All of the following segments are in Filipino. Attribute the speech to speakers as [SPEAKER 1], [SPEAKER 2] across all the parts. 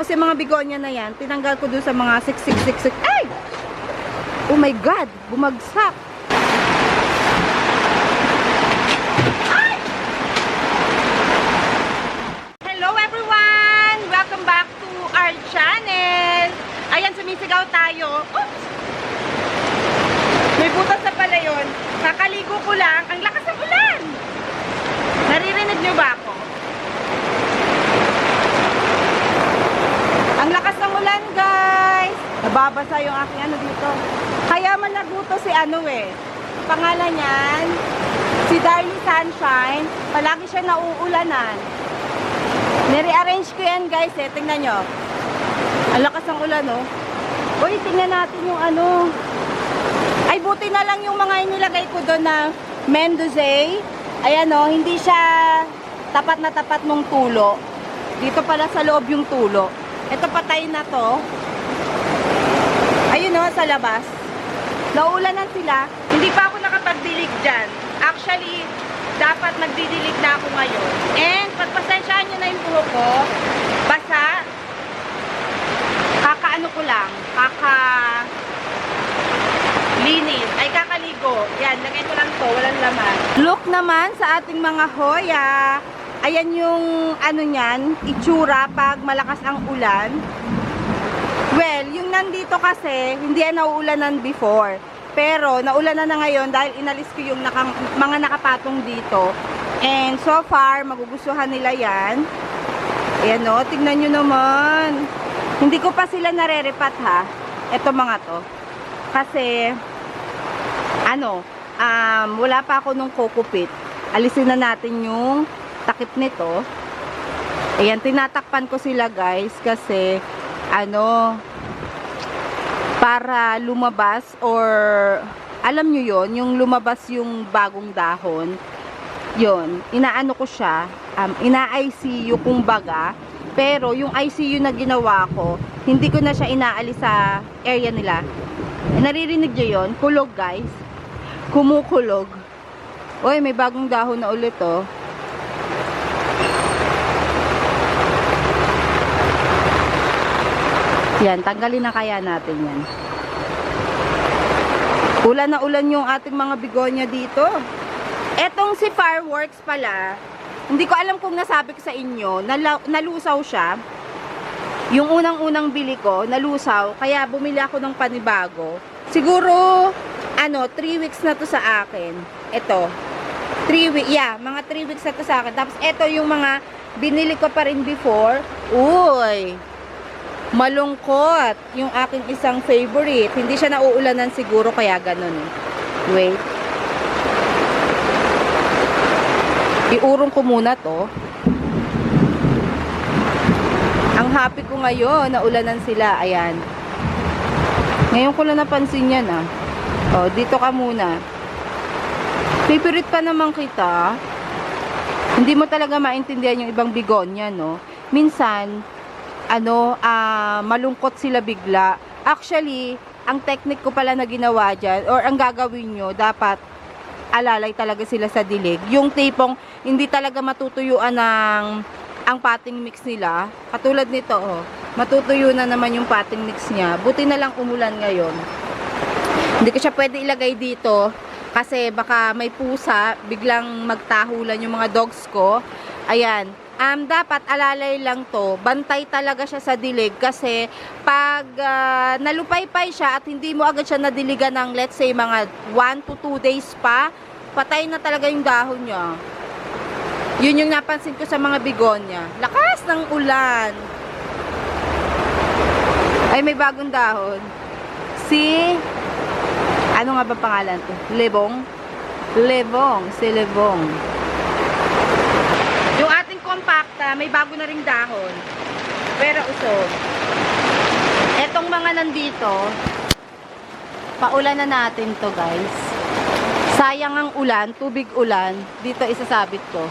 [SPEAKER 1] Tapos yung mga bigonya na yan, tinanggal ko dun sa mga 6666. Ay! Oh my God! Bumagsak! Ay! Hello everyone! Welcome back to our channel! Ayan, sumisigaw tayo. Oops! May butas na pala yun. Kakaligo ko lang. Ang lakas ng ulan! Naririnig niyo ba ako? Ang lakas ng ulan, guys! Nababasa yung aking ano dito. Kaya man naguto si ano eh. Pangalan niyan, si Darlie Sunshine. Palagi siya nauulanan. Nire-arrange ko yan, guys eh. Tingnan nyo. Ang lakas ng ulan, oh. Uy, tingnan natin yung ano. Ay, buti na lang yung mga inilagay ko doon na Mendoza. Ayan, oh. Hindi siya tapat na tapat nung tulo. Dito pala sa loob yung tulo. Ito patay na to. Ayun o, sa labas. Naulanan sila. Hindi pa ako nakapagdilig dyan. Actually, dapat magdidilig na ako ngayon. And, pagpasensyahan nyo na yung buhok ko. Basa. Kakaano ko lang. Kaka... Linis. Ay, kakaligo. Yan, lagay ko lang to. Walang laman. Look naman sa ating mga hoya. Ayan yung ano niyan, itsura pag malakas ang ulan. Well, yung nandito kasi, hindi yan nauulanan before. Pero, naulanan na ngayon dahil inalis ko yung naka, mga nakapatong dito. And so far, magugustuhan nila yan. Ayan o, tignan nyo naman. Hindi ko pa sila nare-repat ha. Ito mga to. Kasi, ano, um, wala pa ako nung kokopit. Alisin na natin yung takip nito. Ayan, tinatakpan ko sila guys kasi ano para lumabas or alam nyo yon yung lumabas yung bagong dahon yon inaano ko siya um, ina-ICU kumbaga pero yung ICU na ginawa ko hindi ko na siya inaalis sa area nila. Naririnig nyo yon kulog guys. Kumukulog. Uy, may bagong dahon na ulit oh Yan, tanggalin na kaya natin yan. Ulan na ulan yung ating mga bigonya dito. Etong si Fireworks pala, hindi ko alam kung nasabi ko sa inyo, nalusaw siya. Yung unang-unang bili ko, nalusaw, kaya bumili ako ng panibago. Siguro, ano, 3 weeks na to sa akin. Ito. 3 weeks, yeah, mga 3 weeks na to sa akin. Tapos, ito yung mga binili ko pa rin before. Uy, malungkot yung aking isang favorite. Hindi siya nauulanan siguro kaya ganun. Wait. Iurong ko muna to. Ang happy ko ngayon, naulanan sila. Ayan. Ngayon ko lang napansin yan ah. Oh, dito ka muna. Favorite pa naman kita. Hindi mo talaga maintindihan yung ibang bigonya, no? Minsan, ano, ah, malungkot sila bigla. Actually, ang technique ko pala na ginawa dyan, or ang gagawin nyo, dapat alalay talaga sila sa dilig. Yung tipong hindi talaga matutuyuan ng ang potting mix nila. Katulad nito, oh, matutuyo na naman yung potting mix niya. Buti na lang umulan ngayon. Hindi ko siya pwede ilagay dito kasi baka may pusa, biglang magtahulan yung mga dogs ko. Ayan, um, dapat alalay lang to. Bantay talaga siya sa dilig kasi pag ah, nalupaypay siya at hindi mo agad siya nadiligan ng let's say mga 1 to 2 days pa, patay na talaga yung dahon niya. Yun yung napansin ko sa mga bigonya. Lakas ng ulan. Ay, may bagong dahon. Si, ano nga ba pangalan to? Lebong? Lebong. Si Lebong. Compacta, may bago na ring dahon. Pero usog. Etong mga nandito, paulan na natin to guys. Sayang ang ulan, tubig ulan. Dito isasabit ko.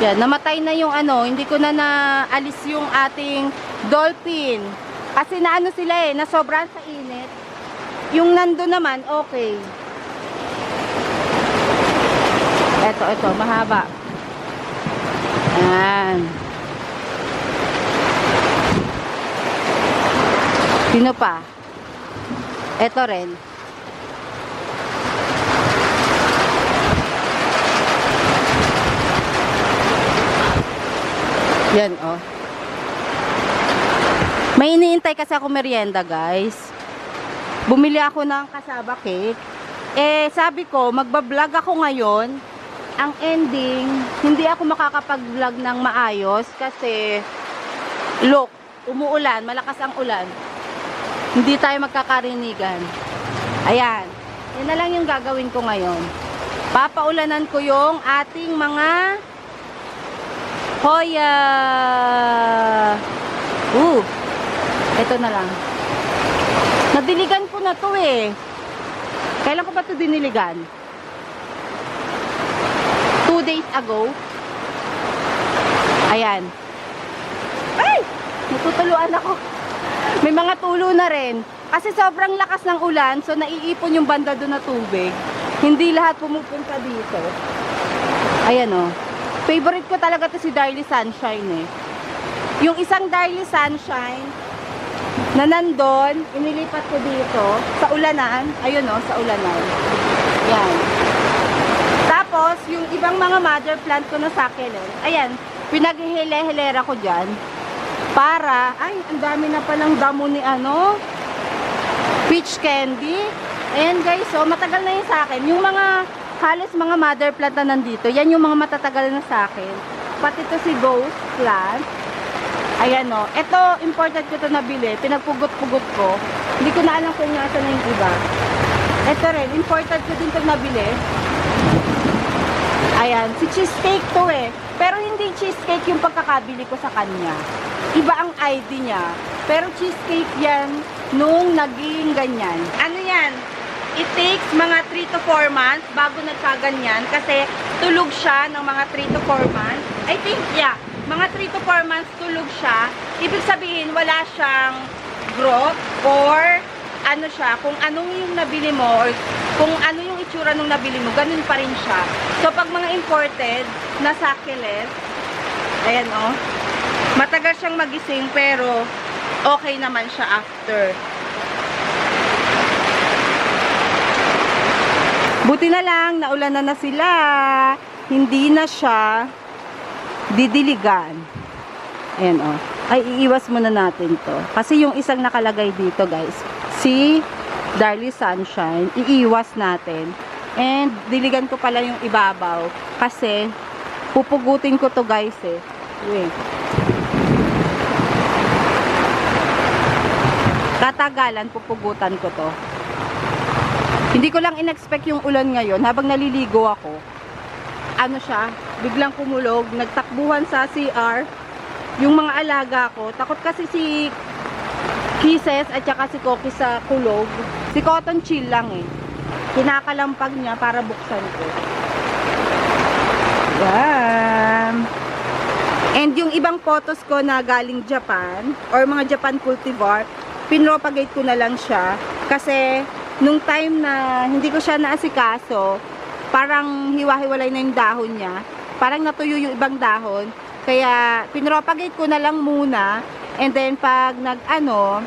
[SPEAKER 1] Yan, namatay na yung ano, hindi ko na naalis yung ating dolphin. Kasi naano sila eh, nasobran sa init. Yung nando naman, okay. Eto, eto, mahaba. Yan. Sino pa? Ito rin. Yan, oh. May iniintay kasi ako merienda, guys. Bumili ako ng kasaba cake. Eh, sabi ko, magbablog ako ngayon. Ang ending, hindi ako makakapag-vlog ng maayos kasi, look, umuulan, malakas ang ulan. Hindi tayo magkakarinigan. Ayan. Yan na lang yung gagawin ko ngayon. Papaulanan ko yung ating mga hoya. Uh, ito na lang. Nadiligan ko na to eh. Kailan ko ba to diniligan? Two days ago. Ayan. Ay! Natutuluan ako. May mga tulo na rin. Kasi sobrang lakas ng ulan, so naiipon yung banda doon na tubig. Hindi lahat pumupunta dito. Ayan o. Favorite ko talaga to si Darly Sunshine eh. Yung isang Darly Sunshine na nandun, inilipat ko dito sa ulanan. Ayun o, sa ulanan. Yan. Tapos, yung ibang mga mother plant ko na succulent, ayan, pinaghihile-hilera ko dyan para, ay, ang dami na palang damo ni ano, peach candy. Ayan guys, so matagal na yun sa akin. Yung mga, halos mga mother plant na nandito, yan yung mga matatagal na sa akin. Pati to si ghost plant. Ayan o. Ito, imported ko to nabili. Pinagpugot-pugot ko. Hindi ko na alam kung nasa na yung iba. Ito rin, imported ko din to nabili. Ayan, si cheesecake to eh. Pero hindi cheesecake yung pagkakabili ko sa kanya. Iba ang ID niya. Pero cheesecake yan nung naging ganyan. Ano yan? It takes mga 3 to 4 months bago nagkaganyan kasi tulog siya ng mga 3 to 4 months. I think, yeah, mga 3 to 4 months tulog siya. Ibig sabihin, wala siyang growth or ano siya, kung anong yung nabili mo or kung ano itsura nung nabili mo, ganun pa rin siya. So, pag mga imported na succulent, ayan oh, matagal siyang magising pero okay naman siya after. Buti na lang, naulan na na sila. Hindi na siya didiligan. Ayan oh. Ay, iiwas muna natin to. Kasi yung isang nakalagay dito, guys, si Darly Sunshine, iiwas natin. And, diligan ko pala yung ibabaw. Kasi, pupugutin ko to, guys, eh. Wait. Katagalan, pupugutan ko to. Hindi ko lang in-expect yung ulan ngayon habang naliligo ako. Ano siya, biglang kumulog, nagtakbuhan sa CR. Yung mga alaga ko, takot kasi si Kisses at saka si Koki sa kulog. Si Cotton chill lang eh. Kinakalampag niya para buksan ko. Yan. And yung ibang photos ko na galing Japan or mga Japan cultivar, pinropagate ko na lang siya kasi nung time na hindi ko siya naasikaso, parang hiwa-hiwalay na yung dahon niya. Parang natuyo yung ibang dahon. Kaya pinropagate ko na lang muna and then pag nag ano,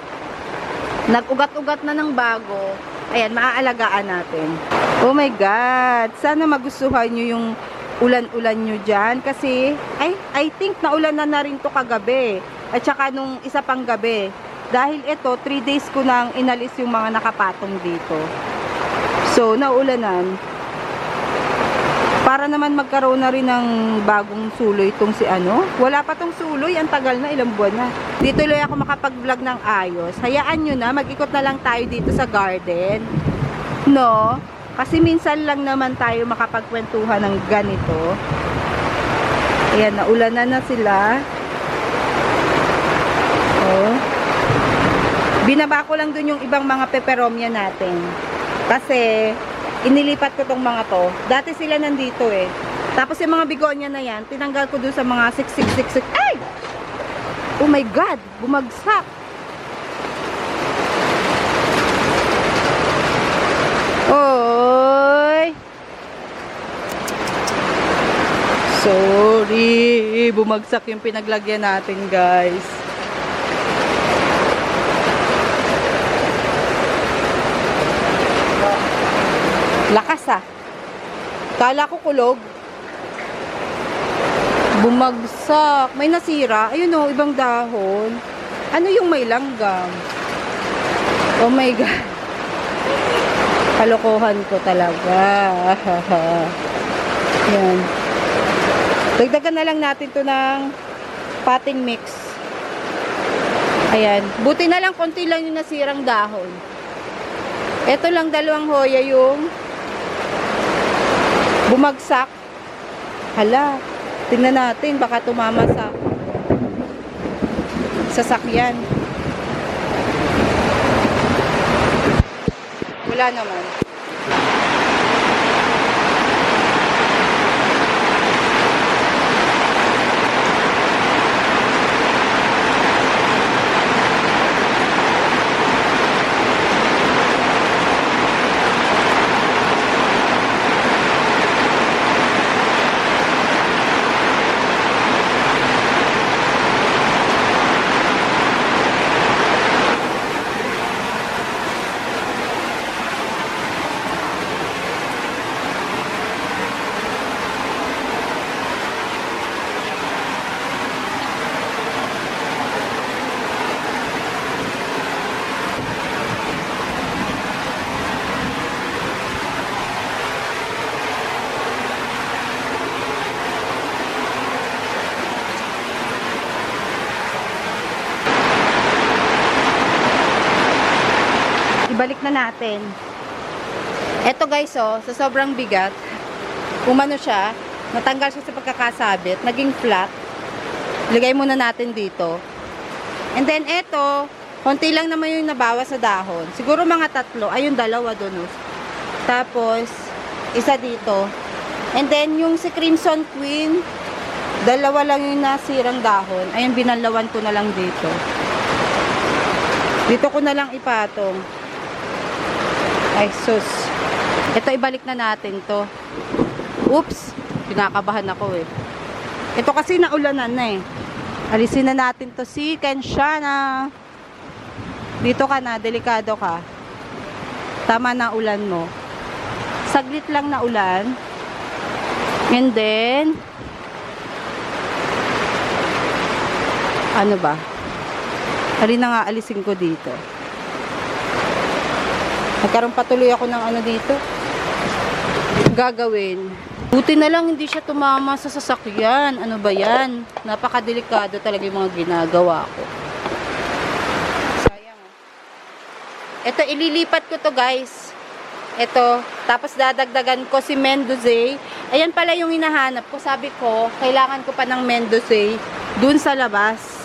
[SPEAKER 1] nag-ugat-ugat na ng bago, ayan, maaalagaan natin. Oh my God! Sana magustuhan nyo yung ulan-ulan nyo dyan. Kasi, ay, I think naulan na na rin to kagabi. At saka nung isa pang gabi. Dahil ito, 3 days ko nang inalis yung mga nakapatong dito. So, naulanan. Para naman magkaroon na rin ng bagong suloy itong si ano. Wala pa tong suloy, ang tagal na, ilang buwan na. Dito tuloy ako makapag-vlog ng ayos. Hayaan nyo na, mag-ikot na lang tayo dito sa garden. No? Kasi minsan lang naman tayo makapagkwentuhan ng ganito. Ayan, naulanan na sila. Oh. Binaba ko lang dun yung ibang mga peperomia natin. Kasi, inilipat ko tong mga to. Dati sila nandito eh. Tapos yung mga bigonya na yan, tinanggal ko dun sa mga 6666. Ay! Oh my God! Bumagsak! Oy! Sorry! Bumagsak yung pinaglagyan natin guys. Isa. Kala ko kulog. Bumagsak. May nasira. Ayun o, ibang dahon. Ano yung may langgam? Oh my God. Kalokohan ko talaga. Yan. Dagdagan na lang natin to ng potting mix. Ayan. Buti na lang konti lang yung nasirang dahon. Ito lang dalawang hoya yung bumagsak. Hala. Tingnan natin. Baka tumama sa sasakyan. Wala naman. Ibalik na natin. Eto guys, oh, sa sobrang bigat, umano siya, natanggal siya sa pagkakasabit, naging flat. Lagay muna natin dito. And then eto, konti lang naman yung nabawa sa dahon. Siguro mga tatlo, ayun dalawa doon. Oh. Tapos, isa dito. And then yung si Crimson Queen, dalawa lang yung nasirang dahon. Ayun, binalawan ko na lang dito. Dito ko na lang ipatong. Ay, sus. Ito, ibalik na natin to. Oops. Pinakabahan ako eh. Ito kasi naulanan na eh. Alisin na natin to si Kenshana. Dito ka na, delikado ka. Tama na ulan mo. Saglit lang na ulan. And then, ano ba? Halina nga, alisin ko dito. Nagkaroon patuloy ako ng ano dito. Gagawin. Buti na lang hindi siya tumama sa sasakyan. Ano ba yan? Napakadelikado talaga yung mga ginagawa ko. Sayang. Ito, ililipat ko to guys. Ito. Tapos dadagdagan ko si Mendoze. Ayan pala yung hinahanap ko. Sabi ko, kailangan ko pa ng Mendoze dun sa labas.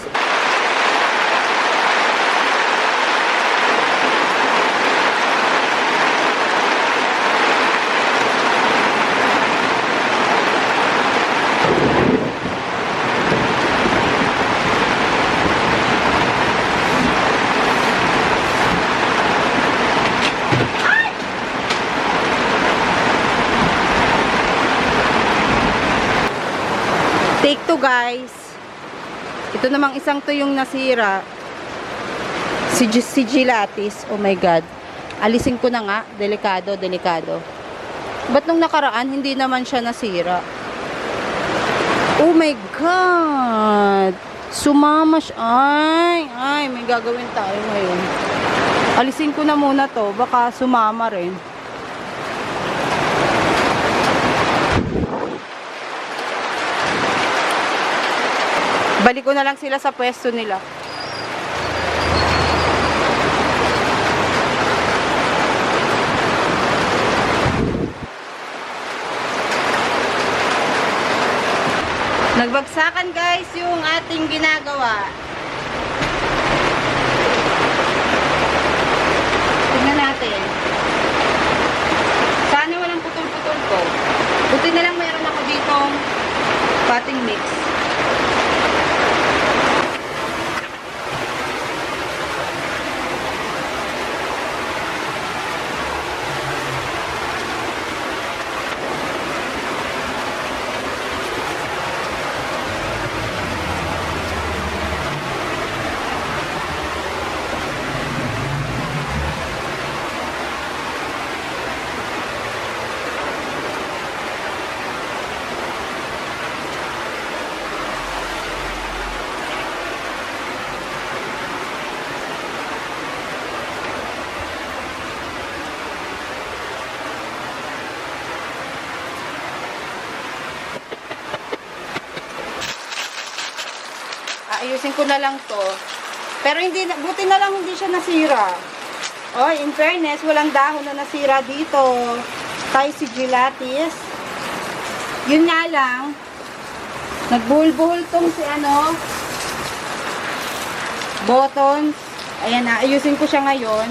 [SPEAKER 1] Take two guys. Ito namang isang to yung nasira. Si, si Gilatis. Oh my God. Alisin ko na nga. Delikado, delikado. Ba't nung nakaraan, hindi naman siya nasira? Oh my God. Sumama siya. Ay, ay, may gagawin tayo ngayon. Alisin ko na muna to. Baka sumama rin. Balik ko na lang sila sa pwesto nila. Nagbagsakan guys yung ating ginagawa. Tingnan natin. Sana walang putol-putol ko. Buti na lang mayroon ako ditong potting mix. Ko na lang to. Pero hindi, buti na lang hindi siya nasira. Oh, in fairness, walang dahon na nasira dito. Tayo si Gelatis. Yun nga lang, nagbuhol-buhol tong si ano, buttons. Ayan na, ayusin ko siya ngayon.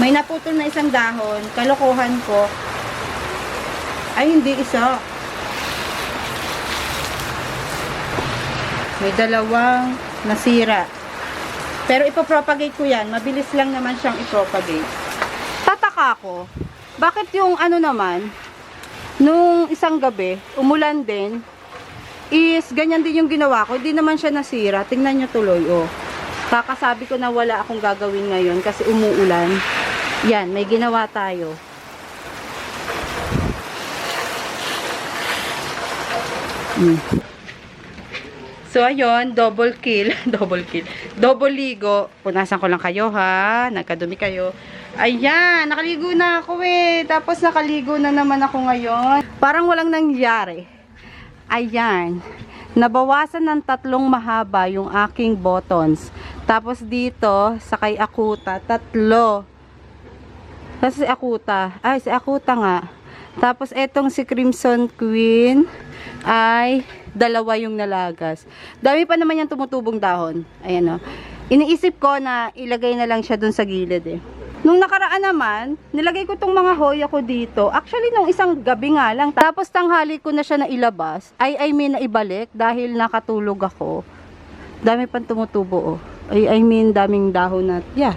[SPEAKER 1] May naputol na isang dahon. Kalokohan ko. Ay, hindi isa. May dalawang nasira. Pero ipopropagate ko yan. Mabilis lang naman siyang ipropagate. Tataka ko. Bakit yung ano naman, nung isang gabi, umulan din, is ganyan din yung ginawa ko. Hindi naman siya nasira. Tingnan nyo tuloy, oh. Kakasabi ko na wala akong gagawin ngayon kasi umuulan. Yan, may ginawa tayo. Hmm. So, ayun, double kill. double kill. Double ligo. Punasan ko lang kayo, ha? Nagkadumi kayo. Ayan, nakaligo na ako eh. Tapos nakaligo na naman ako ngayon. Parang walang nangyari. Ayan. Nabawasan ng tatlong mahaba yung aking buttons. Tapos dito, sa kay Akuta, tatlo. Kasi si Akuta. Ay, si Akuta nga. Tapos etong si Crimson Queen ay dalawa yung nalagas. Dami pa naman yung tumutubong dahon. Ayan o. Iniisip ko na ilagay na lang siya dun sa gilid eh. Nung nakaraan naman, nilagay ko tong mga hoya ko dito. Actually, nung isang gabi nga lang. Tapos tanghali ko na siya na ilabas. Ay, I mean, na ibalik dahil nakatulog ako. Dami pang tumutubo, oh. Ay, I mean, daming dahon na, yeah.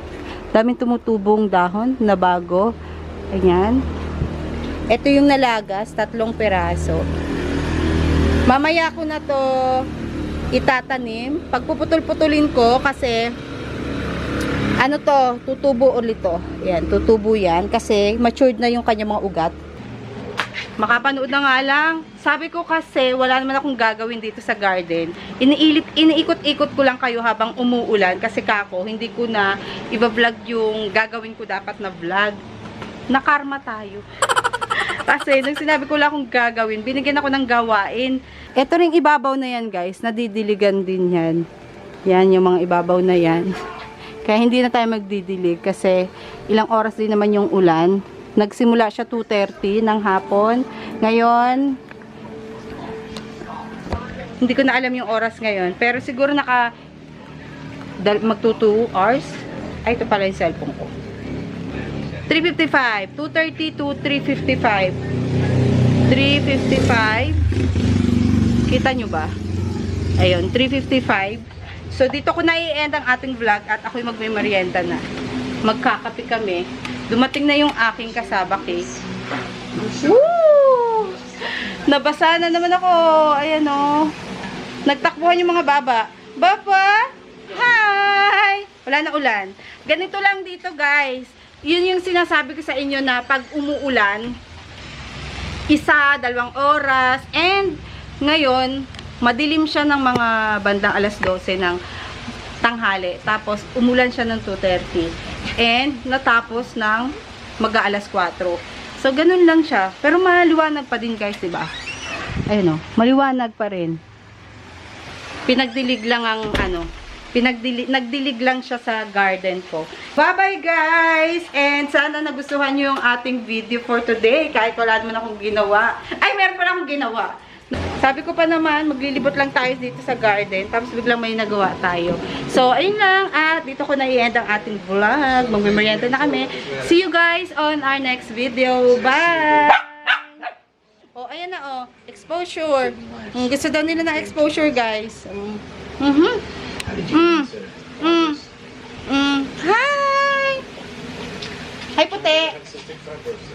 [SPEAKER 1] Daming tumutubong dahon na bago. Ayan. Ito yung nalagas, tatlong peraso. Mamaya ko na to itatanim. Pagpuputol-putulin ko kasi ano to, tutubo ulit to. Yan, tutubo yan kasi matured na yung kanya mga ugat. Makapanood na nga lang. Sabi ko kasi wala naman akong gagawin dito sa garden. Iniilit, iniikot-ikot ko lang kayo habang umuulan kasi kako, hindi ko na iba-vlog yung gagawin ko dapat na vlog. Nakarma tayo. Kasi nung sinabi ko lang akong gagawin, binigyan ako ng gawain. Ito ring ibabaw na yan guys, nadidiligan din yan. Yan yung mga ibabaw na yan. Kaya hindi na tayo magdidilig kasi ilang oras din naman yung ulan. Nagsimula siya 2.30 ng hapon. Ngayon, hindi ko na alam yung oras ngayon. Pero siguro naka magto 2 hours. Ay, ito pala yung cellphone ko. 355. 230 to 355. 355. Kita nyo ba? Ayun, 355. So, dito ko na i-end ang ating vlog at ako'y magme-merienda na. Magkakape kami. Dumating na yung aking kasaba case. Woo! Nabasa na naman ako. Ayan o. Nagtakbuhan yung mga baba. Baba! Hi! Wala na ulan. Ganito lang dito guys. Yun yung sinasabi ko sa inyo na pag umuulan, isa, dalawang oras, and ngayon, madilim siya ng mga bandang alas 12 ng tanghali. Tapos, umulan siya ng 2.30. And, natapos ng mag-aalas 4. So, ganun lang siya. Pero maliwanag pa din guys, diba? Ayun o, maliwanag pa rin. Pinagdilig lang ang ano, pinagdilig, nagdilig lang siya sa garden ko. Bye-bye guys! And sana nagustuhan nyo yung ating video for today. Kahit wala naman akong ginawa. Ay, meron pala akong ginawa. Sabi ko pa naman, maglilibot lang tayo dito sa garden. Tapos biglang may nagawa tayo. So, ayun lang. At dito ko na i-end ang ating vlog. Magmimerienda na kami. See you guys on our next video. Bye! Oh, ayan na oh. Exposure. Mm, gusto daw nila ng exposure, guys. Mm. Mhm. Mm. Mm. Mm. Hi! Hi, puti!